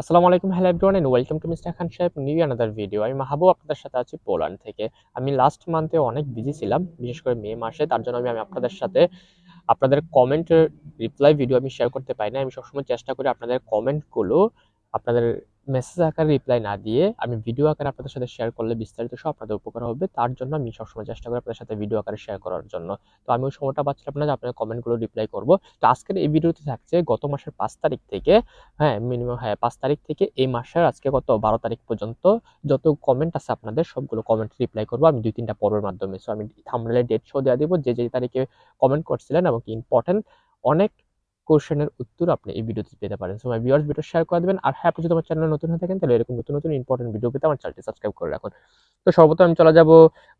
আসসালামু আলাইকুম hello everyone and welcome to mister Khan সাহেব নিউ আনাদার ভিডিও আমি মাহবুব আপনাদের সাথে আছি পোল্যান্ড থেকে। আমি লাস্ট মান্থে অনেক বিজি ছিলাম, বিশেষ করে মে মাসে। তার জন্য আমি আমি আপনাদের সাথে আপনাদের কমেন্টের রিপ্লাই ভিডিও আমি শেয়ার করতে পারি না আমি সবসময় চেষ্টা করি আপনাদের কমেন্টগুলো আপনাদের মেসেজ আকারে রিপ্লাই না দিয়ে আমি ভিডিও আকারে আপনাদের সাথে শেয়ার করলে বিস্তারিত সব আপনাদের উপকার হবে। তার জন্য আমি সবসময় চেষ্টা করি আপনাদের সাথে ভিডিও আকারে শেয়ার করার জন্য। তো আমি ওই সময়টা পাচ্ছিলাম না যে আপনার কমেন্টগুলো রিপ্লাই করব। তো আজকের এই ভিডিওতে থাকছে গত মাসের পাঁচ তারিখ থেকে হ্যাঁ মিনিমাম হ্যাঁ পাঁচ তারিখ থেকে এই মাসের আজকে কত বারো তারিখ পর্যন্ত যত কমেন্ট আছে আপনাদের সবগুলো কমেন্ট রিপ্লাই করব। আমি দুই তিনটা পর্বের মাধ্যমে। সো আমি থামলে ডেট শো দেওয়া দিব। যে যে তারিখে কমেন্ট করছিলেন এবং ইম্পর্টেন্ট অনেক কোশ্চেনের উত্তর আপনি এই ভিডিওতে পেতে পারেন। So my viewers video share করে দেবেন। আর হ্যাঁ আপনি যদি আমার চ্যানেলে নতুন হয়ে থাকেন, তাহলে এরকম নতুন নতুন ইম্পর্টেন্ট ভিডিও পেতে আমার চ্যানেলটি সাবস্ক্রাইব করে রাখুন। তো সর্বপ্রথম আমি চলে যাব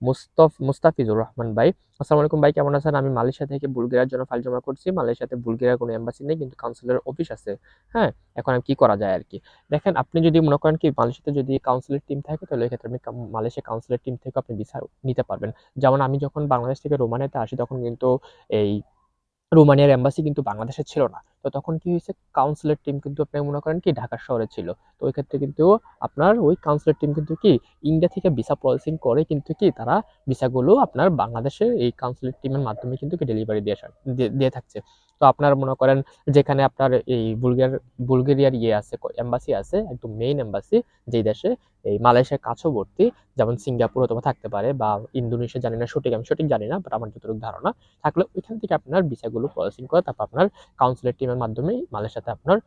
মুস্তফ, মুস্তাফিজুর রহমান ভাই। আসসালামু আলাইকুম ভাই, কেমন আছেন? আমি মালয়েশিয়া থেকে বুলগেরিয়ার জন্য ফাইল জমা করছি। মালয়েশিয়াতে বুলগেরিয়ার কোনো এম্বাসি নেই, কিন্তু কাউন্সিলের অফিস আছে। হ্যাঁ এখন আমি কি করা যায় আর কি? দেখেন, আপনি যদি মনে করেন কি মালয়েশিয়াতে যদি কাউন্সিলের টিম থাকে, তাহলে এক্ষেত্রে আপনি মালয়েশিয়া কাউন্সিলের টিম থেকে আপনি ভিসা নিতে পারবেন। যেমন আমি যখন বাংলাদেশ থেকে রোমানিয়াতে আসি, তখন কিন্তু এই রোমানিয়ার এম্বাসি কিন্তু বাংলাদেশে ছিল না। তো তখন কি হয়েছে? কাউন্সিলের টিম কিন্তু আপনি মনে করেন কি ঢাকা শহরে ছিল। তো ওই ক্ষেত্রে কিন্তু আপনার ওই কাউন্সিলের টিম কিন্তু কি ইন্ডিয়া থেকে ভিসা প্রসেসিং করে কিন্তু কি তারা ভিসাগুলো আপনার বাংলাদেশে এই কাউন্সিলের টিমের মাধ্যমে কিন্তু কি ডেলিভারি দিয়ে দিয়ে থাকছে। তো আপনার মনে করেন যেখানে আপনার এই বুলগেরিয়ার বুলগেরিয়ার ইয়ে আছে এম্বাসি আছে, একদম মেইন এম্বাসি যেই দেশে এই মালয়েশিয়ার কাছবর্তী, যেমন সিঙ্গাপুর অথবা থাকতে পারে বা ইন্দোনেশিয়া জানি না সঠিক, আমি সঠিক জানি না বাট আমার যতটুকু ধারণা, থাকলে ওইখান থেকে আপনার ভিসাগুলো প্রসেসিং করে তারপর আপনার কাউন্সিলের টিমের মাধ্যমেই মালের সাথে আপনার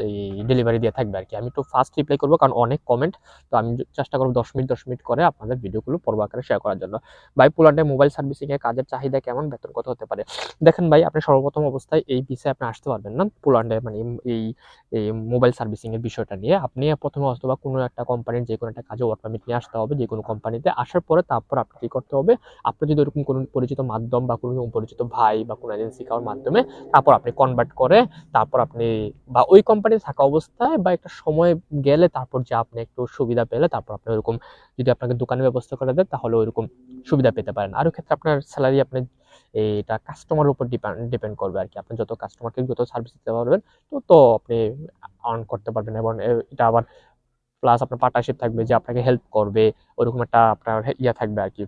এই ডেলিভারি দিয়ে থাকবে আর কি আমি একটু ফাস্ট রিপ্লাই করব কারণ অনেক কমেন্ট তো আমি চেষ্টা করব দশ মিনিট দশ মিনিট করে আপনাদের ভিডিওগুলো পর্ব আকারে শেয়ার করার জন্য। ভাই পোল্যান্ডে মোবাইল সার্ভিসিং এর কাজের চাহিদা কেমন? বেতন কত হতে পারে? দেখেন ভাই, আপনি সর্বপ্রথম অবস্থায় এই বিষয়ে আপনি আসতে পারবেন না। পোল্যান্ডে মানে এই- এই মোবাইল সার্ভিসিং এর বিষয়টা নিয়ে। আপনি প্রথমে অথবা কোনো একটা কোম্পানির যে কোনো একটা কাজে ওয়ার্ক পারমিট নিয়ে আসতে হবে যে কোনো কোম্পানিতে আসার পরে তারপর আপনি কি করতে হবে? আপনি যদি ওরকম কোনো পরিচিত মাধ্যম বা কোনো পরিচিত ভাই বা কোনো এজেন্সি কারোর মাধ্যমে, তারপর আপনি কনভার্ট করে তারপর আপনি বা ওই কোম্পানিতে থাকা অবস্থায় বা একটা সময় গেলে তারপর যে আপনি একটু সুবিধা পেলে তারপর আপনি ওরকম যদি আপনাকে দোকানের ব্যবস্থা করে দেয় তাহলে ওইরকম সুবিধা পেতে পারেন। আর ওই ক্ষেত্রে আপনার স্যালারি আপনি এটা কাস্টমারের উপর ডিপেন্ড ডিপেন্ড করবে আর কি আপনি যত কাস্টমারকে যত সার্ভিস দিতে পারবেন তো তো আপনি আর্ন করতে পারবেন এবং এটা আবার প্লাস আপনার পার্টনারশিপ থাকবে যে আপনাকে হেল্প করবে, ওরকম একটা আপনার ইয়ে থাকবে আর কি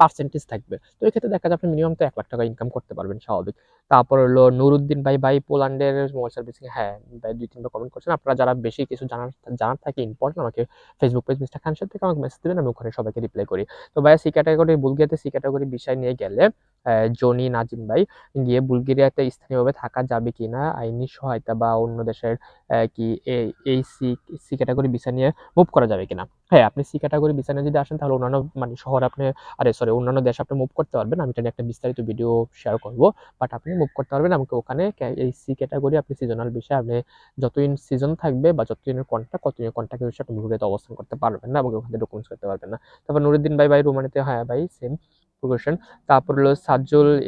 পার্সেন্টেজ থাকবে। তো এই ক্ষেত্রে দেখা যায় আপনি মিনিমাম তো এক লাখ টাকা ইনকাম করতে পারবেন স্বাভাবিক। তারপর হলো নুরুদ্দিন ভাই ভাই পোল্যান্ডের মোবাইল সার্ভিসিং হ্যাঁ ভাই দুই তিনটা কমেন্ট করছেন। আপনারা যারা বেশি কিছু জানার জানার থাকে ইম্পর্টেন্ট আমাকে ফেসবুক পেজ মিস্টার খান সাথে আমাকে মেসেজ দেবেন, আমি ওখানে সবাইকে রিপ্লাই করি। তো ভাই সি ক্যাটাগরি বুলগিয়াতে সি ক্যাটাগরি বিষয় নিয়ে গেলে জনি নাজিম ভাই, গিয়ে বুলগেরিয়াতে স্থানীয়ভাবে থাকা যাবে কিনা, আইনি সহায়তা বা অন্য দেশের কি এই সি সি ক্যাটাগরি বিষয় নিয়ে মুভ করা যাবে কিনা? হ্যাঁ আপনি সি ক্যাটাগরি বিষয় নিয়ে যদি আসেন, তাহলে অন্যান্য মানে শহর আপনি, আরে সরি অন্যান্য দেশে আপনি মুভ করতে পারবেন। আমি এটা একটা বিস্তারিত ভিডিও শেয়ার করব বাট আপনি মুভ করতে পারবেন। আমাকে ওখানে এই সি ক্যাটাগরি আপনি সিজনাল বিষয়ে আপনি যতদিন সিজন থাকবে বা যতদিনের কন্ট্রাক্ট কতদিনের কন্ট্রাক্টের বিষয়ে আপনি ভুগিতে অবস্থান করতে পারবেন না এবং ওখানে ডকুমেন্টস করতে পারবেন না। তারপর নুরুদ্দিন ভাই ভাই, রোমানিতে হ্যাঁ ভাই সেম প্রোগ্রেশন তারপর হলো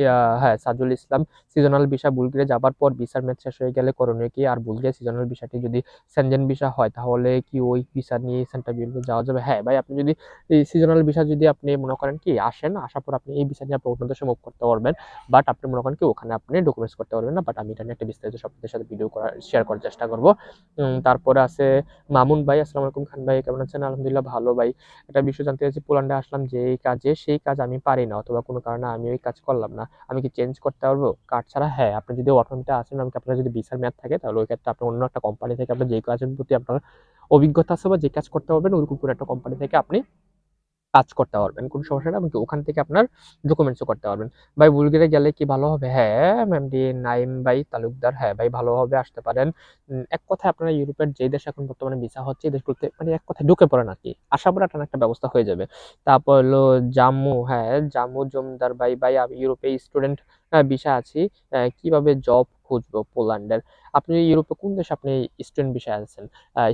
ইয়া, হ্যাঁ Sajul Islam seasonal visa Bulgaria যাবার পর ভিসার ম্যাচ শেষ হয়ে গেলে করণীয় কি? আর বুলগেরিয়া সিজনাল ভিসাটি যদি সেনজেন ভিসা হয় তাহলে কি ওই ভিসা নিয়ে সেন্টার বিউরোতে যাওয়া যাবে? হ্যাঁ ভাই আপনি যদি এই সিজনাল ভিসা যদি আপনি মনে করেন কি আসেন আসার পর আপনি এই ভিসা নিয়ে আপনি অন্য দেশে মুভ করতে পারবেন। বাট আপনি মনে করেন কি ওখানে আপনি ডকুমেন্টস করতে পারবেন না। বাট আমি এটা নিয়ে একটা বিস্তারিত আপনাদের সাথে ভিডিও করার শেয়ার করার চেষ্টা করব। তারপরে আছে মামুন ভাই আসসালামু আলাইকুম খান ভাই কেমন আছেন? আলহামদুলিল্লাহ ভালো ভাই। একটা বিষয় জানতে চাইছি পোল্যান্ডে আসলাম যে কাজে সেই কাজ আমি পারি না, অথবা কোনো কারণে আমি ওই কাজ করলাম না, আমি কি চেঞ্জ করতে পারব? কার্ড ছাড়া হ্যাঁ আপনি যদি অটোমেটিক আসেন, আমাকে আপনার যদি ভিসার মেয়াদ থাকে, তাহলে ওই ক্ষেত্রে আপনি অন্য একটা কোম্পানি থেকে আপনার যে কাজের প্রতি আপনার অভিজ্ঞতা আছে বা যে কাজ করতে পারবেন, ওরকম কোনো একটা কোম্পানি থেকে আপনি কাজ করতে পারবেন, কোনো সমস্যা না এমনকি ওখান থেকে আপনার ডকুমেন্টসও করতে পারবেন। ভাই, বুলগেরিয়া গেলে কি ভালো হবে? হ্যাঁ ম্যামডি নাইম ভাই, তালুকদার হ্যাঁ ভাই ভালোভাবে আসতে পারেন। এক কথায় আপনারা ইউরোপের যে দেশ এখন বর্তমানে ভিসা হচ্ছে, এই দেশগুলোতে মানে এক কথায় ঢুকে পড়েন আর কি আশা টানা একটা ব্যবস্থা হয়ে যাবে। তারপর হলো জাম্মু হ্যাঁ জাম্মু জমদার ভাই ভাই ইউরোপে স্টুডেন্ট ভিসা আছি। কীভাবে জব খুঁজবো? পোল্যান্ডের। আপনি ইউরোপে কোন দেশে আপনি স্টুডেন্ট ভিসা আছেন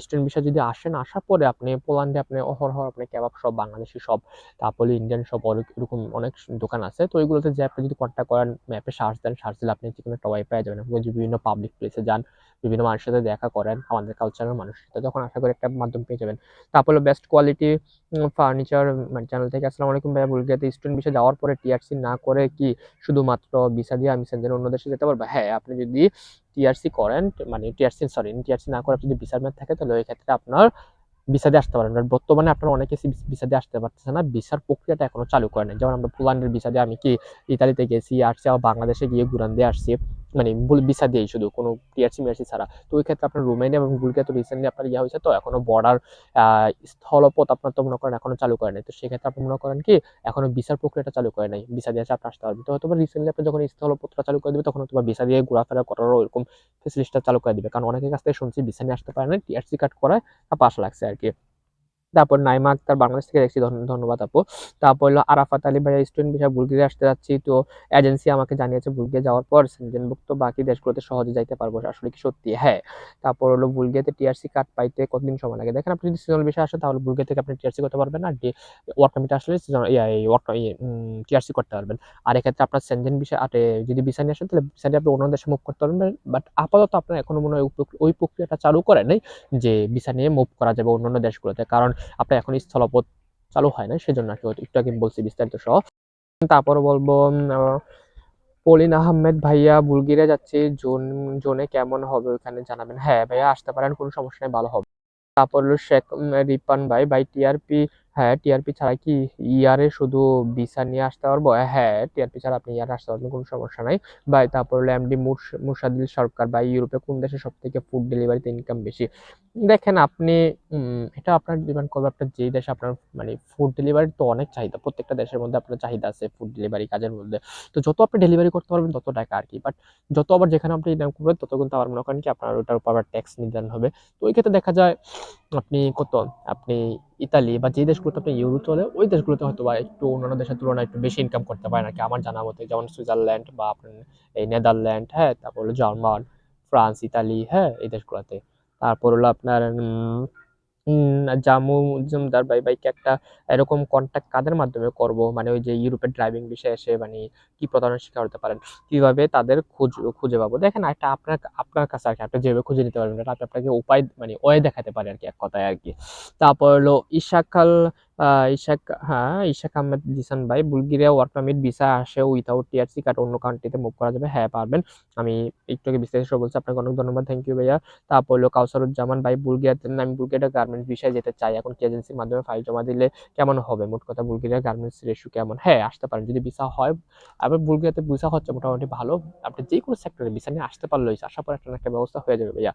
স্টুডেন্ট ভিসা যদি আসেন, আসার পরে আপনি পোল্যান্ডে আপনি অহরহ আপনি কেবাব সব বাংলাদেশি সব তারপরে ইন্ডিয়ান সব অনেক এরকম অনেক দোকান আছে। তো ওইগুলোতে যে আপনি যদি কন্ট্যাক্ট করেন ম্যাপে সার্চ দেন সার্চ দিলে আপনি যে কোনো পেয়ে যাবেন। আপনি বিভিন্ন পাবলিক প্লেসে যান, বিভিন্ন মানুষের সাথে দেখা করেন, আমাদের কালচারের মানুষের সাথে, তখন আশা করি একটা মাধ্যম পেয়ে যাবেন। তারপরে বেস্ট কোয়ালিটি ফার্নিচার মানে চ্যানেল থেকে আসসালামু আলাইকুম ভাইয়া, বুলগেরিয়াতে স্টুডেন্ট ভিসা যাওয়ার পরে টিআরসি না করে কি শুধুমাত্র ভিসা দিয়ে আমি সেন্টার অন্য দেশে যেতে পারব? হ্যাঁ আপনি যদি টিআরসি করেন মানে টিআরসি সরি টিআরসি না করে যদি ভিসার মেয়াদ থাকে, তাহলে ওই ক্ষেত্রে আপনার ভিসা আসতে পারেন। কারণ বর্তমানে আপনার অনেকে ভিসা আসতে পারতেছে না ভিসার প্রক্রিয়াটা এখনও চালু করে যেমন আমরা পোল্যান্ডের ভিসা আমি কি ইতালিতে গেছি আসছি আবার বাংলাদেশে গিয়ে গুরান দিয়ে আসছি। মানে ভিসা দিয়েই শুধু, কোনো টিআরসি মিআরসি ছাড়া। তো ওই ক্ষেত্রে আপনার রোমানিয়া এবং বুলগেরিয়া তো রিসেন্টলি আপনার ইয়ে হয়েছে তো, এখনও বর্ডার স্থলপথ আপনার তো মনে করেন এখনও চালু করে নাই। তো সেক্ষেত্রে আপনি মনে করেন কি, এখনও ভিসার প্রক্রিয়াটা চালু করে নাই ভিসা দিয়ে আপনি আসতে পারবেন। তো হয়তো রিসেন্টলি আপনি যখন স্থলপথটা চালু করে দেবে, তখন তোমার ভিসা দিয়ে ঘোরাফেরা করারও এরকম ফেসিলিটিটা চালু করে দিবে। কারণ অনেকের কাছ থেকে শুনছি ভিসা নিয়ে আসতে পারে না টিআরসি কার্ড করায় পাশ লাগছে আর কি। তারপর নাইমা আক্তার বাংলাদেশ থেকে দেখছি ধন্যবাদ আপু। তারপর হলো আরাফাত আলী ভাইয়া, স্টুডেন্ট বিষয়ে বুলগেরিয়া আসতে যাচ্ছি। তো এজেন্সি আমাকে জানিয়েছে বুলগেরিয়া যাওয়ার পর সেনজেনভুক্ত বাকি দেশগুলোতে সহজে যাইতে পারব, আসলে কি সত্যি? হ্যাঁ। তারপর হলো বুলগেরিয়াতে টিআরসি কার্ড পাইতে কতদিন সময় লাগে? দেখেন আপনি যদি সিজনাল বিষয় আসে, তাহলে বুলগেরিয়া থেকে আপনি টিআরসি করতে পারবেন। আর ওয়ার্ক পারমিট আসলে টিআরসি করতে পারবেন। আর এক্ষেত্রে আপনার সেনজেন বিষয় আটে যদি ভিসা নিয়ে আসেন, তাহলে ভিসা নিয়ে আপনি অন্য দেশে মুভ করতে পারবেন। বাট আপাতত আপনার এখনও মনে হয় ওই প্রক্রিয়াটা চালু করে নাই, যে ভিসা নিয়ে মুভ করা যাবে অন্যান্য দেশগুলোতে। কারণ আপনার এখন স্থলপথ চালু হয় না সেজন্য আর কি একটু আগে বলছি বিস্তারিত সহ। তারপর বলব পলিন আহমেদ ভাইয়া বুলগিরে যাচ্ছে, জোন, জোনে কেমন হবে ওখানে জানাবেন। হ্যাঁ ভাইয়া, আসতে পারেন, কোনো সমস্যা নেই, ভালো হবে। তারপর হলো শেখ রিপান ভাই ভাই, টিআরপি হ্যাঁ টিআরপি ছাড়া কি ইয়ারে শুধু ভিসা নিয়ে আসতে পারব? হ্যাঁ টিআরপি ছাড়া আপনি ইয়ারে আসতে পারবেন, কোনো সমস্যা নাই। বা তারপর হলো এমডি মুর্শাদিল সরকার বা ইউরোপে কোন দেশে সব থেকে ফুড ডেলিভারিতে ইনকাম বেশি? দেখেন, আপনি এটা আপনার ডিমান্ড করবে আপনার যেই দেশে আপনার মানে ফুড ডেলিভারি তো অনেক চাহিদা। প্রত্যেকটা দেশের মধ্যে আপনার চাহিদা আছে ফুড ডেলিভারি কাজের মধ্যে। তো যত আপনি ডেলিভারি করতে পারবেন, তত টাকা আর কি। বাট যত আবার যেখানে আপনি ইনকাম করবেন, তত কিন্তু আবার মনে করেন কি আপনার ওটার উপর আবার ট্যাক্স নির্ধারণ হবে। তো ওই ক্ষেত্রে দেখা যায়, আপনি কত? আপনি ইতালি বা যে দেশগুলোতে আপনি ইউরো চলে ওই দেশগুলোতে হয়তো বা একটু অন্যান্য দেশের তুলনায় একটু বেশি ইনকাম করতে পারেন আর কি আমার জানা মতে যেমন সুইজারল্যান্ড বা আপনার এই নেদারল্যান্ড হ্যাঁ তারপর হলো জার্মান, ফ্রান্স, ইতালি হ্যাঁ এই দেশগুলোতে। তারপর হলো আপনার জামু জমদার ভাই ভাইকে একটা এরকম কন্ট্যাক্ট কাদের মাধ্যমে করব? মানে ওই যে ইউরোপের ড্রাইভিং বিষয়ে এসে মানে কি প্রতারণার শিকার হতে পারেন, কীভাবে তাদের খুঁজ, খুঁজে পাবো। দেখেন একটা আপনার আপনার কাছে আর কি, আপনি যেভাবে খুঁজে নিতে পারবেন এটা আপনাকে উপায় মানে ওয়ে দেখাতে পারে আর কি এক কথায় আর কি। তারপর হলো ইশাকাল ইশাক হ্যাঁ ইশাক আহমেদ, জিসান ভাই, বুলগেরিয়া ওয়ার্ক পারমিট ভিসা আসে উইথাউট টিআরসি কার্ড অন্য কান্ট্রিতে মুভ করা যাবে। হ্যাঁ পারবেন। আমি একটু আগে বিস্তারিত বলছি, আপনাকে অনেক ধন্যবাদ থ্যাংক ইউ ভাইয়া। তারপর হলো কাউসারুজ্জামান ভাই, বুলগেরিয়াতে আমি বুলগেরিয়া গার্মেন্টস বিষয়ে যেতে চাই, এখন কি এজেন্সির মাধ্যমে ফাইল জমা দিলে কেমন হবে? মোট কথা বুলগেরিয়া গার্মেন্টস রেশু কেমন? হ্যাঁ আসতে পারেন, যদি ভিসা হয়। আবার বুলগেরিয়াতে ভিসা হচ্ছে মোটামুটি ভালো। আপনি যে কোনো সেক্টরে ভিসা নিয়ে আসতে পারলে আসার পর একটা একটা ব্যবস্থা হয়ে যাবে ভাইয়া।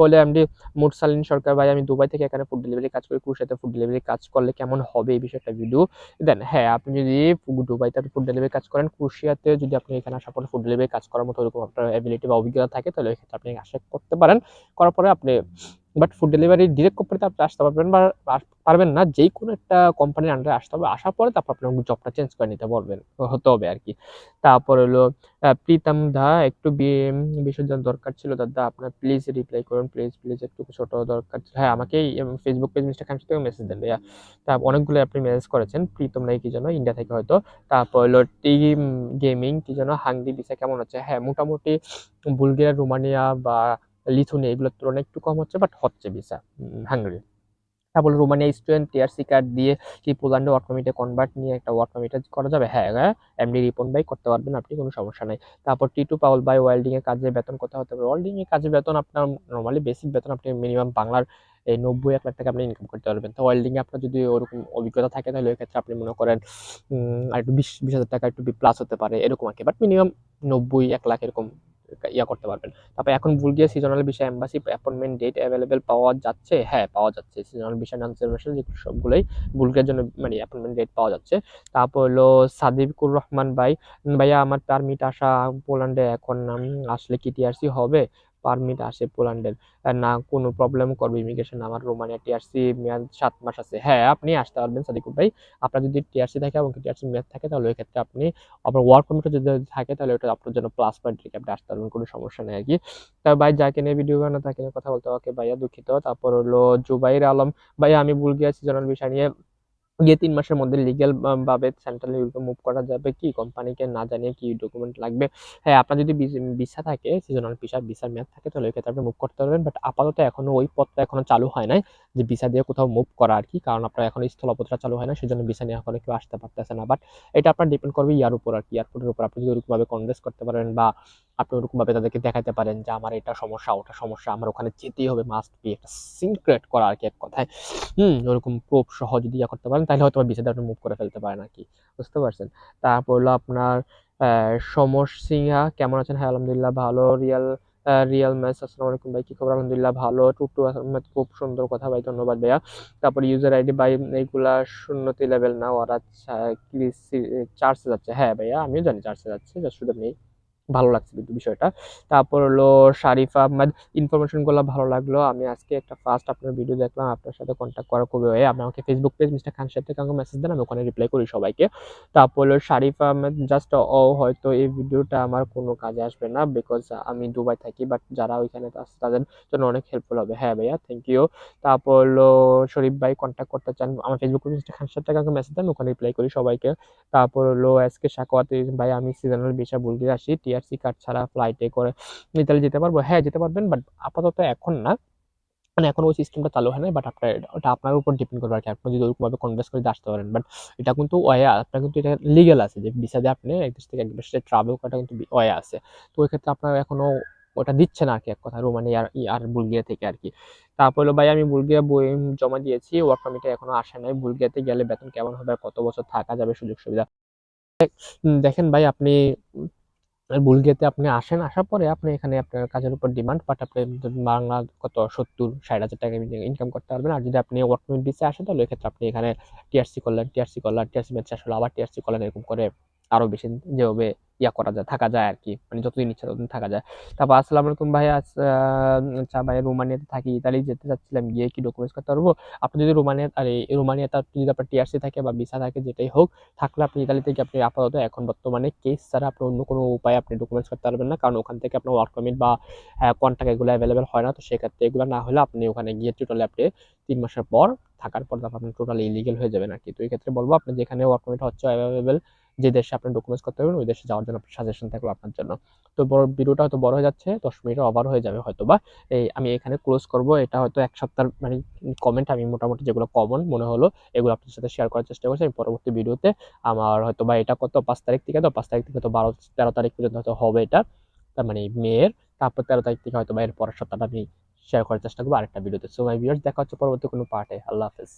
বলে এমডি মুরসালিন সরকার, ভাই, আমি দুবাই থেকে এখানে ফুড ডেলিভারি কাজ করি কুরসাতে ফুড ডেলিভারি কাজ করলে কেমন হবে? এই বিষয়ে একটা ভিডিও দেন হ্যাঁ আপনি যদি দুবাইতে ফুড ডেলিভারি কাজ করেন কুরসিয়াতে যদি আপনি এখানে আসার পরে ফুড ডেলিভারি কাজ করার মতো ওরকম আপনার অ্যাবিলিটি বা অভিজ্ঞতা থাকে, তাহলে ক্ষেত্রে আপনি আশা করতে পারেন। করার পরে আপনি বাট ফুড ডেলিভারি ডিরেক্ট কোম্পানিতে আপনি আসতে পারবেন বা পারবেন না যেই কোনো একটা কোম্পানির আন্ডারে আসতে হবে। আসার পরে তারপর আপনার জবটা চেঞ্জ করে নিতে পারবেন হতে হবে আর কি। তারপর হলো প্রীতম দা, একটু বিসর্জন দরকার ছিল। দাদা আপনার প্লিজ রিপ্লাই করুন প্লিজ প্লিজ একটু ছোট দরকার ছিল। হ্যাঁ আমাকে ফেসবুক পেজ মিস্টার খান থেকে মেসেজ দেন ভাইয়া। তা অনেকগুলো আপনি মেসেজ করেছেন। প্রীতম নাই কি যেন ইন্ডিয়া থেকে হয়তো। তারপর হলো টিম গেমিং কি যেন হাংরি বিষয় কেমন হচ্ছে হ্যাঁ মোটামুটি বুলগেরিয়া, রোমানিয়া বা লিথুনিয়া এগুলোর তুলনায় একটু কম হচ্ছে বাট হচ্ছে ভিসা হাঙ্গারি তারপর রোমানিয়া স্টুডেন্ট টিআরসি কার্ড দিয়ে কি পোল্যান্ডে ওয়ার্ক পারমিটে কনভার্ট নিয়ে একটা ওয়ার্ক পারমিটে করা যাবে? হ্যাঁ হ্যাঁ এমডি রিপন বাই করতে পারবেন আপনি, কোনো সমস্যা নাই। তারপর টি টু পাউল বাই ওয়েল্ডিং এর কাজে বেতন কত হতে পারে? ওয়েল্ডিং এর কাজে বেতন আপনার নর্মালি বেসিক বেতন আপনি মিনিমাম বাংলার, এই নব্বই, এক লাখ টাকা আপনি ইনকাম করতে পারবেন। তো ওয়েল্ডিং এ আপনার যদি ওরকম অভিজ্ঞতা থাকে, তাহলে ওই ক্ষেত্রে আপনি মনে করেন আর একটু বিশ বিশ হাজার টাকা একটু প্লাস হতে পারে, এরকম আর কি। বাট মিনিমাম নব্বই, এক লাখ এরকম ইয়া করতে পারবেন। তারপর এখন Bulgaria seasonal visa embassy appointment date available পাওয়া যাচ্ছে। হ্যাঁ পাওয়া যাচ্ছে। সিজনাল ভিসা নন সিজনাল যে সবগুলোই বুলগিয়ার জন্য মানে অ্যাপয়েন্টমেন্ট ডেট পাওয়া যাচ্ছে। তারপর হলো সাদিকুর রহমান ভাই। ভাইয়া, আমার পারমিট আসা পোল্যান্ডে এখন আসলে কি টিআরসি হবে? পারমিট আসে পোল্যান্ডের। না, কোনো প্রবলেম করবে ইমিগ্রেশন আমার রোমানিয়া টিআরসি মেয়াদ সাত মাস আছে। হ্যাঁ আপনি আসতে পারবেন সাদিকুর ভাই। আপনার যদি টিআরসি থাকে এবং টিআরসি মেয়াদ থাকে, তাহলে ওই ক্ষেত্রে আপনি আপনার ওয়ার্ক পারমিটও যদি থাকে, তাহলে ওটা আপনার জন্য প্লাস পয়েন্ট রেখে আপনি আসতে পারবেন, কোনো সমস্যা নেই আর কি। তবে ভাই, যাকে নিয়ে ভিডিও বানানো, তাকে নিয়ে কথা বলতে ওকে ভাইয়া দুঃখিত। তারপর হলো জুবাইর আলম। ভাইয়া, আমি ভুল গিয়েছি জনাল বিষয় নিয়ে গিয়ে তিন মাসের মধ্যে লিগেল ভাবে সেন্ট্রাল ইউরোপে মুভ করা যাবে কি? কোম্পানিকে না জানিয়ে কি ডকুমেন্ট লাগবে? হ্যাঁ আপনার যদি ভিসা থাকে সিজনাল ভিসা ভিসার মেয়াদ থাকে, তাহলে ক্ষেত্রে আপনি মুভ করতে পারবেন। বাট আপাতত এখনও ওই পথটা এখনও চালু হয় নাই যে ভিসা দিয়ে কোথাও মুভ করা আর কি। কারণ আপনার এখন স্থলপথটা চালু হয় না সেজন্য ভিসা নিয়ে এখন কেউ আসতে পারতেছে না। বাট এটা আপনার ডিপেন্ড করবে ইয়ার উপর আর কি। এয়ারপোর্টের উপর আপনি যদি ওরকমভাবে কনভেন্স করতে পারেন বা আপনি ওরকমভাবে তাদেরকে দেখাতে পারেন যে আমার এটা সমস্যা, ওটা সমস্যা, আমার ওখানে যেতেই হবে মাস্ট বি একটা সিন ক্রিয়েট করা আর কি এক কথায়। হুম, ওরকম প্রুফ সহ যদি ইয়া করতে পারেন, তাহলে হয়তো ভিসাটা আপনি মুভ করে ফেলতে পারেন আর কি। বুঝতে পারছেন? তারপর হলো আপনার সমর সিংহা, কেমন আছেন? হ্যাঁ আলহামদুলিল্লাহ ভালো। রিয়াল রিয়াল ম্যাচ, আসসালামু আলাইকুম ভাই, কি খবর? আলহামদুলিল্লাহ ভালো। টুটু আহমেদ, খুব সুন্দর কথা ভাই, ধন্যবাদ ভাইয়া। তারপর ইউজার আইডি ভাই এইগুলা শূন্যতে লেভেল না, ওরা চার্জে যাচ্ছে। হ্যাঁ ভাইয়া, আমিও জানি চার্জে যাচ্ছে জাস্ট শুধু নেই। ভালো লাগছে কিন্তু বিষয়টা। তারপর হলো শারিফা আহমেদ ইনফরমেশনগুলো ভালো লাগল। আমি আজকে একটা ফার্স্ট আপনার ভিডিও দেখলাম, আপনার সাথে কন্ট্যাক্ট করা খুবই হয় আপনি আমাকে ফেসবুক পেজ মিস্টার খান সাহেব থেকে আমাকে মেসেজ দেন, আমি ওখানে রিপ্লাই করি সবাইকে। তারপর হলো শারিফ আহমেদ জাস্ট ও হয়তো এই ভিডিওটা আমার কোনো কাজে আসবে না বিকজ আমি দুবাই থাকি বাট যারা ওইখানে তাদের জন্য অনেক হেল্পফুল হবে। হ্যাঁ ভাইয়া থ্যাংক ইউ তারপর হলো শরীফ ভাই কন্ট্যাক্ট করতে চান, আমার ফেসবুক পেজ মিস্টার খান সাহেব থেকে আমাকে মেসেজ দেন ওখানে রিপ্লাই করি সবাইকে। তারপর হলো আজকে সাকোয়াতে ভাই আমি সিজনাল বিষয় বলতে আসি টিআরসি কার্ড ছাড়া ফ্লাইটে করে ইতালি যেতে পারব। হ্যাঁ যেতে পারবেন বাট আপাতত এখন না। মানে এখন ওই সিস্টেমটা চালু হয় না বাট আপনার ওটা আপনার উপর ডিপেন্ড করবে আর কি। আপনি যদি ওরকমভাবে কনভার্স করে আসতে পারেন বাট এটা কিন্তু ওয়ে, আপনার কিন্তু এটা লিগেল আছে যে ভিসা দিয়ে আপনি এক দেশ থেকে এক দেশে ট্রাভেল করাটা কিন্তু ওয়ে আছে। তো ওই ক্ষেত্রে আপনার এখনও ওটা দিচ্ছে না আর কি এক কথা, রোমানিয়া আর বুলগিয়া থেকে আর কি। তারপর হলো, ভাই, আমি বুলগিয়া বই জমা দিয়েছি ওয়ার্ক পারমিটে এখনও আসে নাই। বুলগিয়াতে গেলে বেতন কেমন হবে? কত বছর থাকা যাবে সুযোগ সুবিধা দেখেন ভাই, আপনি আর বুলগিয়াতে আপনি আসেন, আসার পরে আপনি এখানে আপনার কাজের উপর ডিমান্ড বাট আপনি বাংলা কত সত্তর, ষাট হাজার টাকা ইনকাম করতে পারবেন। আর যদি আপনি ওয়ার্ক পারমিট বিসে আসেন তাহলে ওই ক্ষেত্রে আপনি এখানে টিআরসি করলেন টিআরসি করলেন টিআরসি ম্যাচ হলো আবার টিআরসি করলেন, এরকম করে আরও বেশি যেভাবে ইয়া করা যায়, থাকা যায় আর কি মানে যতদিন ইচ্ছা ততদিন থাকা যায়। তারপর আসসালামু আলাইকুম ভাই আচ্ছা ভাই, রোমানিয়াতে থাকি, ইতালি যেতে চাচ্ছিলাম, গিয়ে কি ডকুমেন্টস করতে পারব? আপনি যদি রোমানিয়া, আর, রোমানিয়াতে আপনি যদি আপনার টিআরসি থাকে বা ভিসা থাকে, যেটাই হোক, থাকলে আপনি ইতালি থেকে আপনি আপাতত এখন বর্তমানে কেস ছাড়া আপনি অন্য কোনো উপায়ে আপনি ডকুমেন্টস করতে পারবেন না। কারণ ওখান থেকে আপনার ওয়ার্ক পারমিট বা কন্ট্যাক্ট এগুলো অ্যাভেলেবেল হয় না। তো সেক্ষেত্রে এগুলো না হলে আপনি ওখানে গিয়ে টোটালি আপনি তিন মাসের পর, থাকার পর তারপর আপনি টোটালি ইলিগেল হয়ে যাবেন আর কি তো এই ক্ষেত্রে বলব, আপনি যেখানে ওয়ার্ক পারমিট হচ্ছে অ্যাভেলেবেল যে দেশে আপনি ডকুমেন্টস করতে পারবেন, ওই দেশে যাওয়ার জন্য সাজেশন থাকল আপনার জন্য। তো বড় ভিডিওটা হয়তো বড় হয়ে যাচ্ছে, দশ মিনিট ওভার হয়ে যাবে হয়তো বা এই আমি এখানে ক্লোজ করব, এটা হয়তো এক সপ্তাহ মানে কমেন্ট আমি মোটামুটি যেগুলো কমন মনে হলো, এগুলো আপনার সাথে শেয়ার করার চেষ্টা করছি। আমি পরবর্তী ভিডিওতে আমার হয়তো বা এটা কত, পাঁচ তারিখ থেকে তো, পাঁচ তারিখ থেকে তো বারো, তেরো তারিখ পর্যন্ত হয়তো হবে এটা। তার মানে মেয়ের, তারপর তেরো তারিখ থেকে হয়তো বা এর পরের সপ্তাহটা আমি শেয়ার করার চেষ্টা করব আরেকটা ভিডিওতে সো মাই ভিউয়ার্স দেখা হচ্ছে পরবর্তী কোনো পার্টে আল্লাহ হাফেজ।